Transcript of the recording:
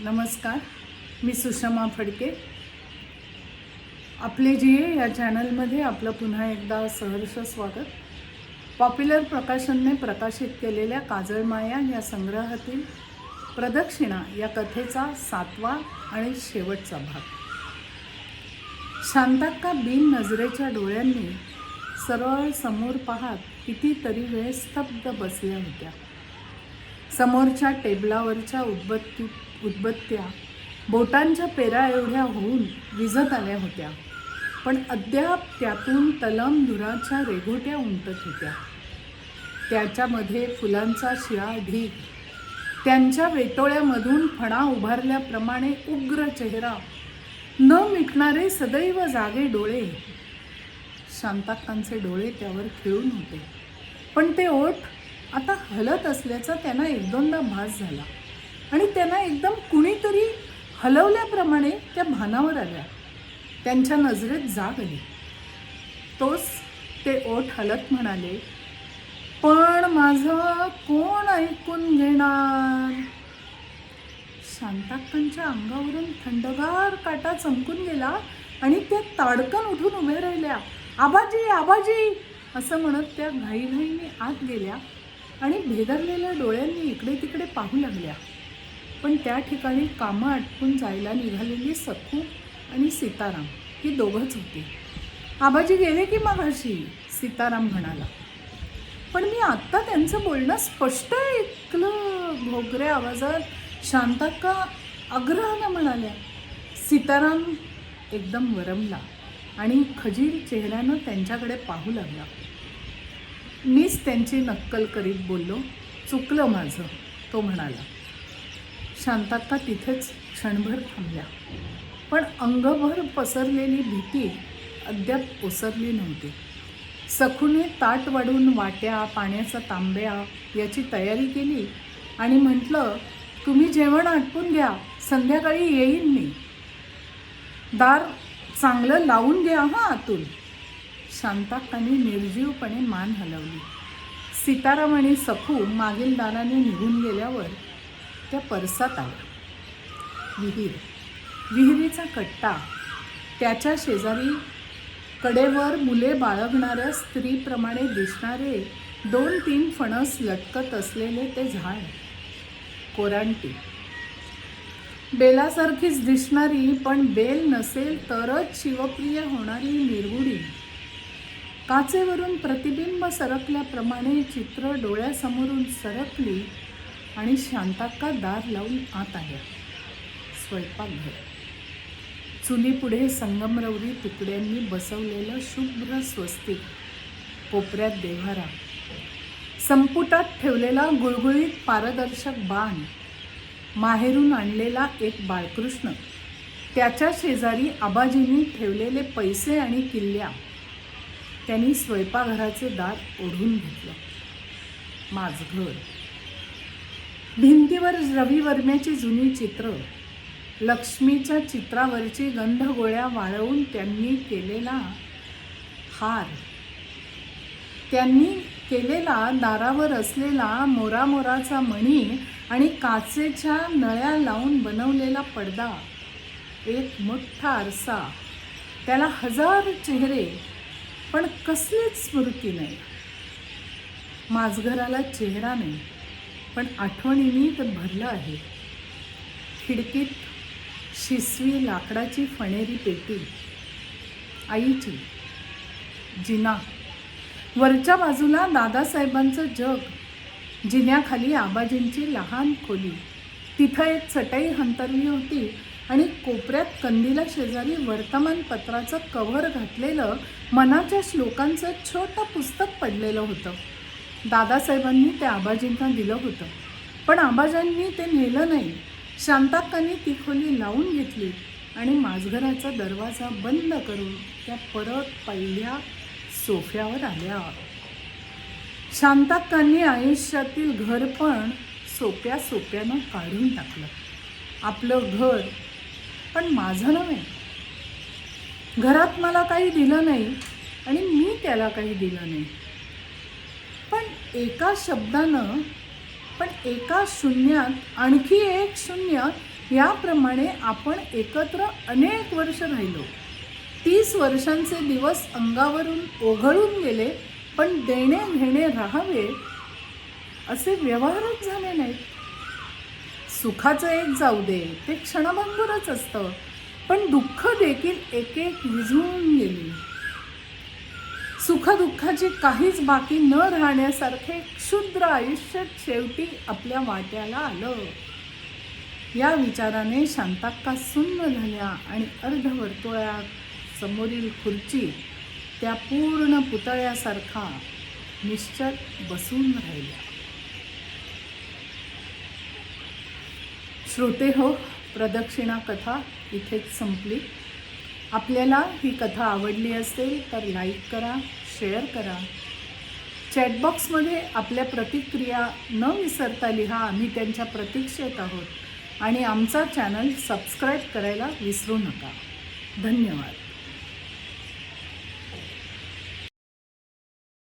नमस्कार मी सुषमा फडके. आपले जिये या चॅनलमध्ये आपलं पुन्हा एकदा सहर्ष स्वागत. पॉप्युलर प्रकाशनने प्रकाशित केलेल्या काजळमाया या संग्रहातील प्रदक्षिणा या कथेचा सातवा आणि शेवटचा भाग. शांताक्का बिन नजरेच्या डोळ्यांनी सरळ समोर पाहत कितीतरी वेळ स्तब्ध बसल्या होत्या. समोरच्या टेबलावरच्या उदबत्ती उदबत्त्या बोटांच्या पेरा एवढ्या होऊन विझत आल्या होत्या. पण अद्याप त्यातून तलम धुराच्या रेघोट्या उमटत होत्या. त्याच्यामध्ये फुलांचा शिळा ढीग. त्यांच्या वेटोळ्यामधून फणा उभारल्याप्रमाणे उग्र चेहरा. न मिटणारे सदैव जागे डोळे. शांताक्कांचे डोळे त्यावर खिळून होते. पण ते ओठ आता हलत असल्याचा त्यांना एक दोनदा भास झाला. आणि त्यांना एकदम कुणीतरी हलवल्याप्रमाणे त्या भानावर आल्या. त्यांच्या नजरेत जाग आली. तोच ते ओठ हलत म्हणाले पण माझं कोण ऐकून घेणार? शांताक्कांच्या अंगावरून थंडगार काटा चमकून गेला आणि त्या ताडकन उठून उभ्या राहिल्या. आबाजी आबाजी असं म्हणत त्या घाईघाईने आत गेल्या. आणि भेदरलेल्या डोळ्यांनी इकडे तिकडे पाहू लागल्या. पण त्या ठिकाणी कामं आटपून जायला निघालेली सखू आणि सीताराम ही दोघंच होती. आबाजी गेले की मग सीताराम म्हणाला. पण मी आत्ता त्यांचं बोलणं स्पष्ट ऐकलं. भोगऱ्या आवाजात शांताक्का आग्रहानं म्हणाल्या. सीताराम एकदम वरमला आणि खजील चेहऱ्यानं त्यांच्याकडे पाहू लागला. मीच त्यांची नक्कल करीत बोललो. चुकलं माझं तो म्हणाला. शांतात्ता तिथेच क्षणभर थांबल्या. पण अंगभर पसरलेली भीती अद्याप ओसरली नव्हती. सखूने ताट वाढून वाट्या पाण्याचा तांब्या याची तयारी केली आणि म्हटलं तुम्ही जेवण आटपून घ्या संध्याकाळी येईन मी. दार चांगलं लावून घ्या हां आतून. शांताक्काने निर्जीवपणे मान हलवली. सीताराम आणि सखू मागील दाराने निघून गेल्यावर त्या परसात आल्या. विहीर विहिरीचा कट्टा त्याच्या शेजारी कडेवर मुले बाळगणाऱ्या स्त्रीप्रमाणे दिसणारे दोन तीन फणस लटकत असलेले ते झाड कोरांटी. बेलासारखीच दिसणारी पण बेल नसेल तरच शिवप्रिय होणारी निर्गुडी. काचेवरून प्रतिबिंब सरकल्याप्रमाणे चित्र डोळ्यासमोरून सरकली आणि शांताक्का दार लावून आत आल्या. स्वयंपाकघर. चुलीपुढे संगमरवरी तुकड्यांनी बसवलेलं शुभ्र स्वस्तिक कोपऱ्यात देव्हारा. संपुटात ठेवलेला गुळगुळीत पारदर्शक बाण माहेरून आणलेला एक बाळकृष्ण त्याच्या शेजारी आबाजींनी ठेवलेले पैसे आणि किल्ल्या त्यांनी स्वयंपाकघराचे दार ओढून घेतलं. माझघर भिंतीवर रवी वर्म्याची जुनी चित्र. लक्ष्मीच्या चित्रावरची गंधगोळ्या वाळवून त्यांनी केलेला हार. त्यांनी केलेला दारावर असलेला मोरामोराचा मणी आणि काचेच्या नळ्या लावून बनवलेला पडदा. एक मोठा आरसा. त्याला हजार चेहरे पण कसलीच स्मृती नाही. माझघराला चेहरा नाही पण आठवणींनी तर भरलं आहे. खिडकीत शिसवी लाकडाची फणेरी पेटी. आईची जिना. वरच्या बाजूला दादासाहेबांचं जग. जिन्याखाली आबाजींची लहान खोली. तिथं एक चटई हंतरली होती. आणि कोपऱ्यात कंदीला शेजारी वर्तमानपत्राचं कव्हर घातलेलं मनाच्या श्लोकांचं छोटं पुस्तक पडलेलं होतं. दादासाहेबांनी ते आबाजींना दिलं होतं. पण आबाजांनी ते नेलं नाही. शांताक्कांनी ती खोली लावून घेतली आणि माझघराचा दरवाजा बंद करून त्या परत पहिल्या सोफ्यावर आल्या. शांताक्कांनी आयुष्यातील घर पण सोप्या सोप्यानं काढून टाकलं. आपलं घर पण माझं नव्हे. घरात मला काही दिलं नाही आणि मी त्याला काही दिलं नाही. पण एका शब्दानं पण एका शून्यात आणखी एक शून्य याप्रमाणे आपण एकत्र अनेक वर्ष राहिलो. तीस वर्षांचे दिवस अंगावरून ओघळून गेले पण देणे घेणे राहावे असे व्यवहारच झाले नाहीत. सुखाचं एक जाऊ दे ते क्षणभंगूरच असतं. पण दुःख देखील एक एक विझवून गेली. सुखदुःखाची काहीच बाकी न राहण्यासारखे क्षुद्र आयुष्य शेवटी आपल्या वाट्याला आलं. या विचाराने शांताक्का सुन्न झाल्या आणि अर्धवर्तुळात समोरील खुर्ची त्या पूर्ण पुतळ्यासारखा निश्चल बसून राहिल्या. श्रोते हो प्रदक्षिणा कथा इथेच संपली. आपल्याला ही कथा आवडली असेल तर लाईक करा शेअर करा. चॅटबॉक्समध्ये आपल्या प्रतिक्रिया न विसरता लिहा आम्ही त्यांच्या प्रतीक्षेत आहोत. आणि आमचा चॅनल सबस्क्राईब करायला विसरू नका. धन्यवाद.